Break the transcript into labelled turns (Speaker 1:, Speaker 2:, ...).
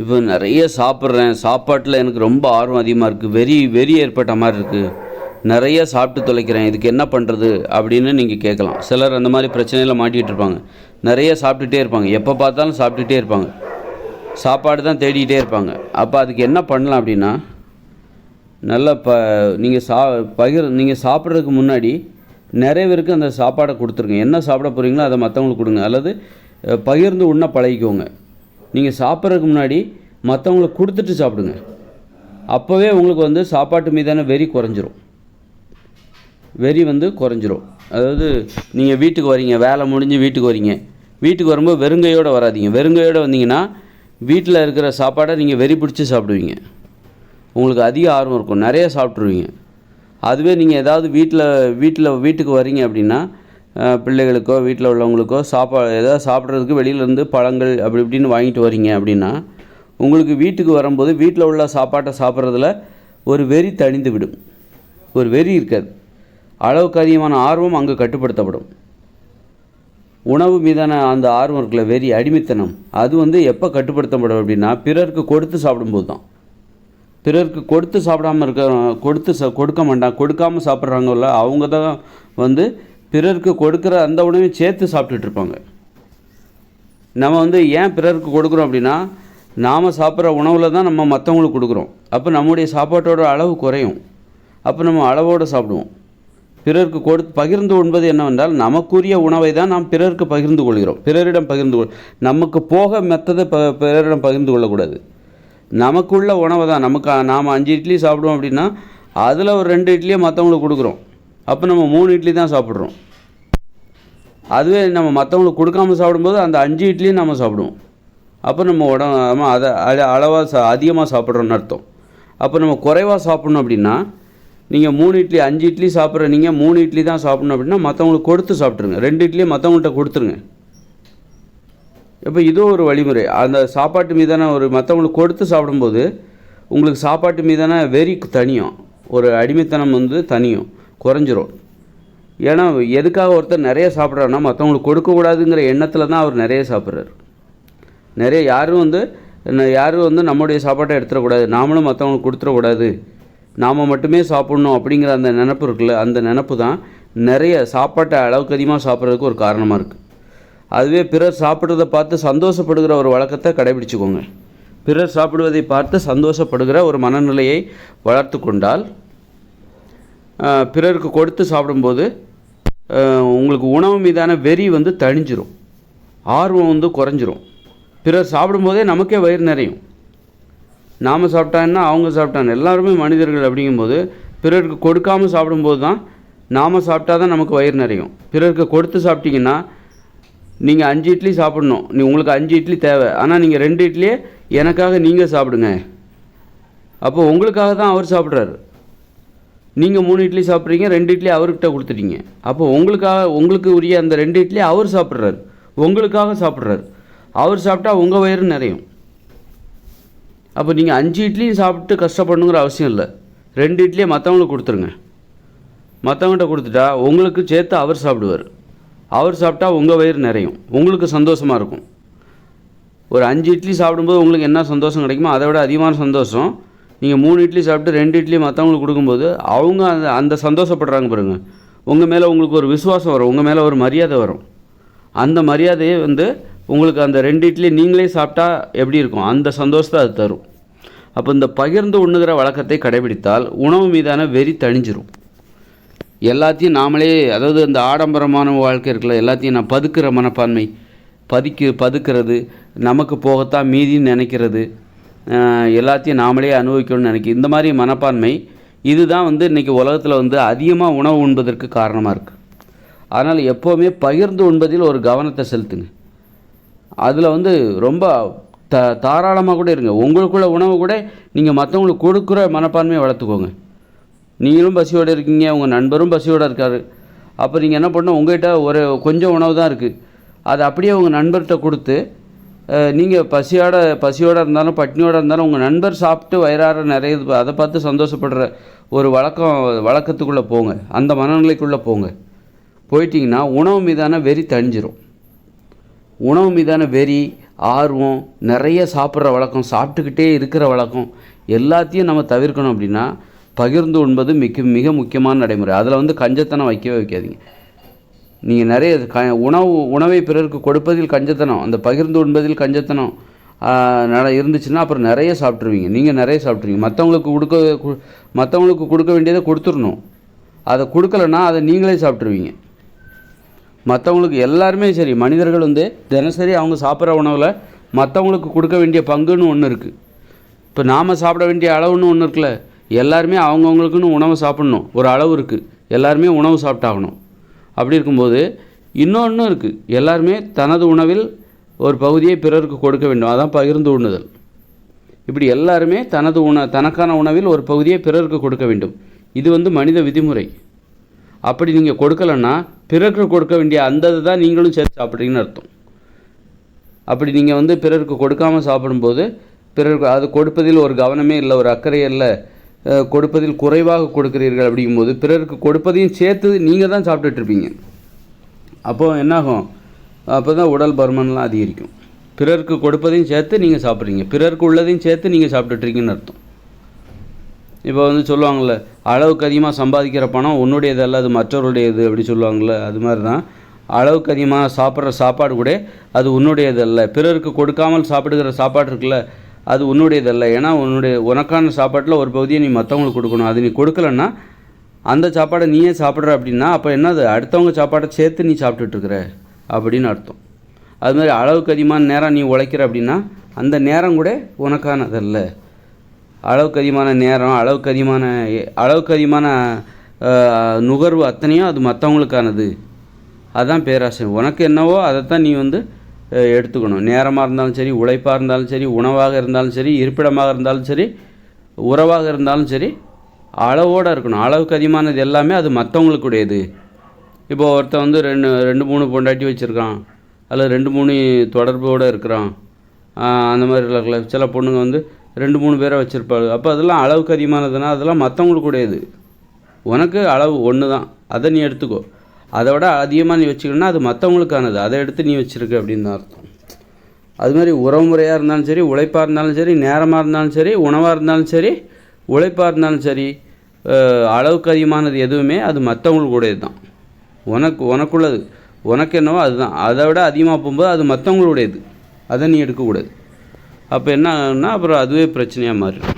Speaker 1: இப்போ நிறைய சாப்பிட்றேன். சாப்பாட்டில் எனக்கு ரொம்ப ஆர்வம் அதிகமாக இருக்குது வெறி வெறி ஏற்பட்ட மாதிரி இருக்குது நிறைய சாப்பிட்டு தொலைக்கிறேன். இதுக்கு என்ன பண்ணுறது அப்படின்னு நீங்கள் கேட்கலாம். சிலர் அந்த மாதிரி பிரச்சனையில் மாட்டிகிட்டு இருப்பாங்க. நிறைய சாப்பிட்டுட்டே இருப்பாங்க. எப்போ பார்த்தாலும் சாப்பிட்டுட்டே இருப்பாங்க. சாப்பாடு தான் தேடிக்கிட்டே இருப்பாங்க. அப்போ அதுக்கு என்ன பண்ணலாம் அப்படின்னா நல்லா ப நீங்கள் சா பகிர் நீங்கள் சாப்பிட்றதுக்கு முன்னாடி நிறைய பேருக்கு அந்த சாப்பாடை கொடுத்துருங்க. என்ன சாப்பிட போகிறீங்களோ அதை மற்றவங்களுக்கு கொடுங்க. அல்லது பகிர்ந்து உண்ண பழகிக்கோங்க. நீங்கள் சாப்பிட்றதுக்கு முன்னாடி மற்றவங்களுக்கு கொடுத்துட்டு சாப்பிடுங்க. அப்போவே உங்களுக்கு வந்து சாப்பாட்டு மீதான வெறி குறைஞ்சிரும். வெறி வந்து குறைஞ்சிரும். அதாவது நீங்கள் வீட்டுக்கு வரீங்க வேலை முடிஞ்சு வீட்டுக்கு வரீங்க. வீட்டுக்கு வரும்போது வெறுங்கையோடு வராதீங்க. வெறுங்கையோடு வந்தீங்கன்னா வீட்டில் இருக்கிற சாப்பாடை நீங்கள் வெறி பிடிச்சி சாப்பிடுவீங்க. உங்களுக்கு அதிக ஆர்வம் இருக்கும். நிறைய சாப்பிட்ருவீங்க அதுவே நீங்கள் ஏதாவது வீட்டில் வீட்டில் வீட்டுக்கு வரீங்க அப்படின்னா பிள்ளைகளுக்கோ வீட்டில் உள்ளவங்களுக்கோ சாப்பா ஏதாவது சாப்பிட்றதுக்கு வெளியிலேருந்து பழங்கள் அப்படி இப்படின்னு வாங்கிட்டு வரீங்க அப்படின்னா உங்களுக்கு வீட்டுக்கு வரும்போது வீட்டில் உள்ள சாப்பாட்டை சாப்பிட்றதுல ஒரு வெறி தணிந்து விடும். ஒரு வெறி இருக்காது. அளவுக்கு அதிகமான ஆர்வம் அங்கே கட்டுப்படுத்தப்படும். உணவு மீதான அந்த ஆர்வம் இருக்குல்ல வெறி அடிமைத்தனம் அது வந்து எப்போ கட்டுப்படுத்தப்படும் அப்படின்னா பிறருக்கு கொடுத்து சாப்பிடும்போது தான். பிறருக்கு கொடுத்து சாப்பிடாம இருக்க கொடுத்து ச கொடுக்க மாட்டான் கொடுக்காம சாப்பிட்றாங்கல்ல அவங்க தான் வந்து பிறருக்கு கொடுக்குற அந்த உணவையும் சேர்த்து சாப்பிட்டுட்டு இருப்பாங்க. நம்ம வந்து ஏன் பிறருக்கு கொடுக்குறோம் அப்படின்னா நாம் சாப்பிட்ற உணவில் தான் நம்ம மற்றவங்களுக்கு கொடுக்குறோம். அப்போ நம்முடைய சாப்பாட்டோட அளவு குறையும். அப்போ நம்ம அளவோடு சாப்பிடுவோம். பிறருக்கு கொடு பகிர்ந்து உண்பது என்னவென்றால் நமக்குரிய உணவை தான் நாம் பிறருக்கு பகிர்ந்து கொள்கிறோம். பிறரிடம் பகிர்ந்து கொள் நமக்கு போக மெத்ததை ப பிறரிடம் பகிர்ந்து கொள்ளக்கூடாது. நமக்குள்ள உணவை தான் நமக்கு நாம் அஞ்சு இட்லி சாப்பிடுவோம் அப்படின்னா அதில் ஒரு ரெண்டு இட்லியை மற்றவங்களுக்கு கொடுக்குறோம். அப்போ நம்ம மூணு இட்லி தான் சாப்பிட்றோம். அதுவே நம்ம மற்றவங்களுக்கு கொடுக்காம சாப்பிடும்போது அந்த அஞ்சு இட்லியும் நம்ம சாப்பிடுவோம். அப்போ நம்ம உடம்பு நம்ம அதை அளவாக சா அதிகமாக சாப்பிட்றோன்னு அர்த்தம். அப்போ நம்ம குறைவாக சாப்பிட்ணும் அப்படின்னா நீங்கள் மூணு இட்லி அஞ்சு இட்லி சாப்பிட்ற நீங்கள் மூணு இட்லி தான் சாப்பிட்ணும் அப்படின்னா மற்றவங்களுக்கு கொடுத்து சாப்பிட்ருங்க ரெண்டு இட்லியும் மற்றவங்கள்ட்ட கொடுத்துருங்க. இப்போ இதுவும் ஒரு வழிமுறை. அந்த சாப்பாட்டு மீதான ஒரு மற்றவங்களுக்கு கொடுத்து சாப்பிடும்போது உங்களுக்கு சாப்பாட்டு மீதான வெறி தனியும். ஒரு அடிமைத்தனம் வந்து தனியும். குறைஞ்சிரும். ஏன்னா எதுக்காக ஒருத்தர் நிறைய சாப்பிட்றாருன்னா மற்றவங்களுக்கு கொடுக்கக்கூடாதுங்கிற எண்ணத்தில் தான் அவர் நிறைய சாப்பிட்றாரு. நிறைய யாரும் வந்து யாரும் வந்து நம்முடைய சாப்பாட்டை எடுத்துடக்கூடாது. நாமளும் மற்றவங்களுக்கு கொடுத்துடக்கூடாது. நாம் மட்டுமே சாப்பிட்ணும் அப்படிங்கிற அந்த நினப்பு இருக்குல்ல அந்த நினப்பு தான் நிறைய சாப்பாட்டை அளவுக்கு அதிகமாக சாப்பிட்றதுக்கு ஒரு காரணமாக இருக்குது அதுவே பிறர் சாப்பிட்றத பார்த்து சந்தோஷப்படுகிற ஒரு வழக்கத்தை கடைபிடிச்சுக்கோங்க. பிறர் சாப்பிடுவதை பார்த்து சந்தோஷப்படுகிற ஒரு மனநிலையை வளர்த்து கொண்டால் பிறருக்கு கொடுத்து சாப்பிடும்போது உங்களுக்கு உணவு மீதான வெறி வந்து தணிஞ்சிரும். ஆர்வம் வந்து குறைஞ்சிரும். பிறர் சாப்பிடும்போதே நமக்கே வயிறு நிறையும். நாம் சாப்பிட்டான்னா அவங்க சாப்பிட்டாங்க எல்லாருமே மனிதர்கள் அப்படிங்கும்போது பிறருக்கு கொடுக்காம சாப்பிடும்போது தான் நாம் சாப்பிட்டா தான் நமக்கு வயிறு நிறையும். பிறருக்கு கொடுத்து சாப்பிட்டீங்கன்னா நீங்கள் அஞ்சு இட்லி சாப்பிடணும். நீ உங்களுக்கு அஞ்சு இட்லி தேவை. ஆனால் நீங்கள் ரெண்டு இட்லியே எனக்காக நீங்கள் சாப்பிடுங்க. அப்போ உங்களுக்காக தான் அவர் சாப்பிட்றாரு. நீங்கள் மூணு இட்லி சாப்பிட்றீங்க ரெண்டு இட்லி அவர்கிட்ட கொடுத்துட்டீங்க. அப்போ உங்களுக்காக உங்களுக்கு உரிய அந்த ரெண்டு இட்லி அவர் சாப்பிட்றாரு. உங்களுக்காக சாப்பிட்றாரு. அவர் சாப்பிட்டா உங்கள் வயிறு நிறையும். அப்போ நீங்கள் அஞ்சு இட்லியும் சாப்பிட்டு கஷ்டப்படணுங்கிற அவசியம் இல்லை. ரெண்டு இட்லியை மற்றவங்களுக்கு கொடுத்துருங்க. மற்றவங்ககிட்ட கொடுத்துட்டா உங்களுக்கு சேர்த்து அவர் சாப்பிடுவார். அவர் சாப்பிட்டா உங்கள் வயிறு நிறையும். உங்களுக்கு சந்தோஷமாக இருக்கும். ஒரு அஞ்சு இட்லி சாப்பிடும்போது உங்களுக்கு என்ன சந்தோஷம் கிடைக்குமோ அதை விட அதிகமான சந்தோஷம் நீங்கள் மூணு இட்லி சாப்பிட்டு ரெண்டு இட்லி மற்றவங்களுக்கு கொடுக்கும்போது அவங்க அந்த அந்த சந்தோஷப்படுறாங்க பாருங்க. உங்கள் மேலே உங்களுக்கு ஒரு விசுவாசம் வரும். உங்கள் மேலே ஒரு மரியாதை வரும். அந்த மரியாதையை வந்து உங்களுக்கு அந்த ரெண்டு இட்லி நீங்களே சாப்பிட்டா எப்படி இருக்கும்? அந்த சந்தோஷத்தை அது தரும். அப்போ இந்த பகிர்ந்து உண்ணுகிற வழக்கத்தை கடைபிடித்தால் உணவு மீதான வெறி தணிஞ்சிரும். எல்லாத்தையும் நாமளே அதாவது இந்த ஆடம்பரமான வாழ்க்கை இருக்குல்ல எல்லாத்தையும் நான் பதுக்கிற மனப்பான்மை பதுக்கி பதுக்கிறது நமக்கு போகத்தான் மீதின்னு நினைக்கிறது எல்லாத்தையும் நாமளே அனுபவிக்கணும்னு நினைக்க இந்த மாதிரி மனப்பான்மை இதுதான் வந்து இன்றைக்கி உலகத்தில் வந்து அதிகமாக உணவு உண்பதற்கு காரணமாக இருக்குது அதனால் எப்போவுமே பகிர்ந்து உண்பதில் ஒரு கவனத்தை செலுத்துங்க. அதில் வந்து ரொம்ப த தாராளமாக கூட இருங்க. உங்களுக்குள்ள உணவு கூட நீங்கள் மற்றவங்களுக்கு கொடுக்குற மனப்பான்மையை வளர்த்துக்கோங்க. நீங்களும் பசியோடு இருக்கீங்க உங்கள் நண்பரும் பசியோடு இருக்கார். அப்போ நீங்கள் என்ன பண்ணணும்? உங்கள்கிட்ட ஒரு கொஞ்சம் உணவு தான் இருக்குது அதை அப்படியே உங்கள் நண்பர்கிட்ட கொடுத்து நீங்கள் பசியோட பசியோடு இருந்தாலும் பட்னியோடு இருந்தாலும் உங்கள் நண்பர் சாப்பிட்டு வயிறார நிறைய அதை பார்த்து சந்தோஷப்படுற ஒரு வழக்கம் வழக்கத்துக்குள்ளே போங்க. அந்த மனநிலைக்குள்ளே போங்க. போயிட்டீங்கன்னா உணவு மீதான வெறி தணிஞ்சிரும். உணவு மீதான வெறி ஆர்வம் நிறைய சாப்பிட்ற வழக்கம் சாப்பிட்டுக்கிட்டே இருக்கிற வழக்கம் எல்லாத்தையும் நம்ம தவிர்க்கணும் அப்படின்னா பகிர்ந்து உண்பது மிக மிக முக்கியமான நடைமுறை. அதில் வந்து கஞ்சத்தனம் வைக்கவே வைக்காதீங்க. நீங்கள் நிறைய க உணவு உணவை பிறருக்கு கொடுப்பதில் கஞ்சத்தனம் அந்த பகிர்ந்து உண்பதில் கஞ்சத்தனம் இருந்துச்சுன்னா அப்புறம் நிறைய சாப்பிட்ருவீங்க நீங்கள் நிறைய சாப்பிட்ருவீங்க மற்றவங்களுக்கு கொடுக்க மற்றவங்களுக்கு கொடுக்க வேண்டியதை கொடுத்துடணும். அதை கொடுக்கலன்னா அதை நீங்களே சாப்பிட்ருவீங்க மற்றவங்களுக்கு எல்லாருமே சரி. மனிதர்கள் வந்து தினசரி அவங்க சாப்பிட்ற உணவில் மற்றவங்களுக்கு கொடுக்க வேண்டிய பங்குன்னு ஒன்று இருக்குது இப்போ நாம் சாப்பிட வேண்டிய அளவுன்னு ஒன்று இருக்குல்ல. எல்லாருமே அவங்கவுங்களுக்குன்னு உணவு சாப்பிட்ணும். ஒரு அளவு இருக்குது எல்லாருமே உணவு சாப்பிட்டாகணும். அப்படி இருக்கும்போது இன்னொன்றும் இருக்குது எல்லாருமே தனது உணவில் ஒரு பகுதியை பிறருக்கு கொடுக்க வேண்டும். அதான் பகிர்ந்து உண்ணுதல். இப்படி எல்லாருமே தனது உண தனக்கான உணவில் ஒரு பகுதியை பிறருக்கு கொடுக்க வேண்டும். இது வந்து மனித விதிமுறை. அப்படி நீங்கள் கொடுக்கலன்னா பிறருக்கு கொடுக்க வேண்டிய அந்த தான் நீங்களும் சேர்த்து சாப்பிட்றீங்கன்னு அர்த்தம். அப்படி நீங்கள் வந்து பிறருக்கு கொடுக்காமல் சாப்பிடும்போது பிறருக்கு அது கொடுப்பதில் ஒரு கவனமே இல்லை ஒரு அக்கறை இல்லை. கொடுப்பதில் குறைவாக கொடுக்கிறீர்கள் அப்படிங்கும்போது பிறருக்கு கொடுப்பதையும் சேர்த்து நீங்கள் தான் சாப்பிட்டுட்டு இருப்பீங்க. அப்போது என்னாகும்? அப்போ தான் உடல் பருமன்லாம் அதிகரிக்கும். பிறருக்கு கொடுப்பதையும் சேர்த்து நீங்கள் சாப்பிட்றீங்க. பிறருக்கு உள்ளதையும் சேர்த்து நீங்கள் சாப்பிட்டுட்ருக்கீங்கன்னு அர்த்தம். இப்போ வந்து சொல்லுவாங்கள்ல அளவுக்கு அதிகமாக சம்பாதிக்கிற பணம் உன்னுடையது அல்ல அது மற்றவருடையது அப்படி சொல்லுவாங்கள்ல அது மாதிரி தான் அளவுக்கு அதிகமாக சாப்பிட்ற சாப்பாடு கூட அது உன்னுடையது அல்ல. பிறருக்கு கொடுக்காமல் சாப்பிடுகிற சாப்பாடு இருக்குல்ல அது உன்னுடையதல்ல. ஏன்னா உன்னுடைய உனக்கான சாப்பாட்டில் ஒரு பகுதியை நீ மற்றவங்களுக்கு கொடுக்கணும். அது நீ கொடுக்கலன்னா அந்த சாப்பாடை நீயே சாப்பிட்ற அப்படின்னா அப்போ என்னது? அடுத்தவங்க சாப்பாடை சேர்த்து நீ சாப்பிட்டுட்டு இருக்கிற அப்படின்னு அர்த்தம். அது மாதிரி அளவுக்கு அதிகமான நேரம் நீ உழைக்கிற அப்படின்னா அந்த நேரம் கூட உனக்கானதல்ல. அளவுக்கு அதிகமான நேரம் அளவுக்கு அதிகமான அளவுக்கு அதிகமான நுகர்வு அத்தனையும் அது மற்றவங்களுக்கானது அதுதான் பேராசை. உனக்கு என்னவோ அதைத்தான் நீ வந்து எடுத்துக்கணும். நேரமாக இருந்தாலும் சரி உழைப்பாக இருந்தாலும் சரி உணவாக இருந்தாலும் சரி இருப்பிடமாக இருந்தாலும் சரி உறவாக இருந்தாலும் சரி அளவோடு இருக்கணும். அளவுக்கு அதிகமானது எல்லாமே அது மற்றவங்களுக்குடையது இப்போ ஒருத்தன் வந்து ரெண்டு ரெண்டு மூணு பொண்டாட்டி வச்சுருக்கான். அதில் ரெண்டு மூணு தொடர்போடு இருக்கிறான். அந்த மாதிரி இருக்கல சில பொண்ணுங்க வந்து ரெண்டு மூணு பேரை வச்சுருப்பாள். அப்போ அதெல்லாம் அளவுக்கு அதிகமானதுன்னா அதெல்லாம் மற்றவங்களுக்கு உடையது உனக்கு அளவு ஒன்று தான் அதை நீ எடுத்துக்கோ. அதை விட அதிகமாக நீ வச்சுக்கணும்னா அது மற்றவங்களுக்கானது அதை எடுத்து நீ வச்சுருக்க அப்படின்னு தான் அர்த்தம். அது மாதிரி உறவுமுறையாக இருந்தாலும் சரி உழைப்பாக இருந்தாலும் சரி நேரமாக இருந்தாலும் சரி உணவாக இருந்தாலும் சரி உழைப்பாக இருந்தாலும் சரி அளவுக்கு அதிகமானது எதுவுமே அது மற்றவங்களுக்குடையது தான். உனக்கு உனக்குள்ளது. உனக்கு என்னவோ அதுதான். அதை விட அதிகமாக போகும்போது அது மற்றவங்களுடையது அதை நீ எடுக்கக்கூடாது. அப்போ என்ன ஆகும்னா அப்புறம் அதுவே பிரச்சனையாக மாறிடும்.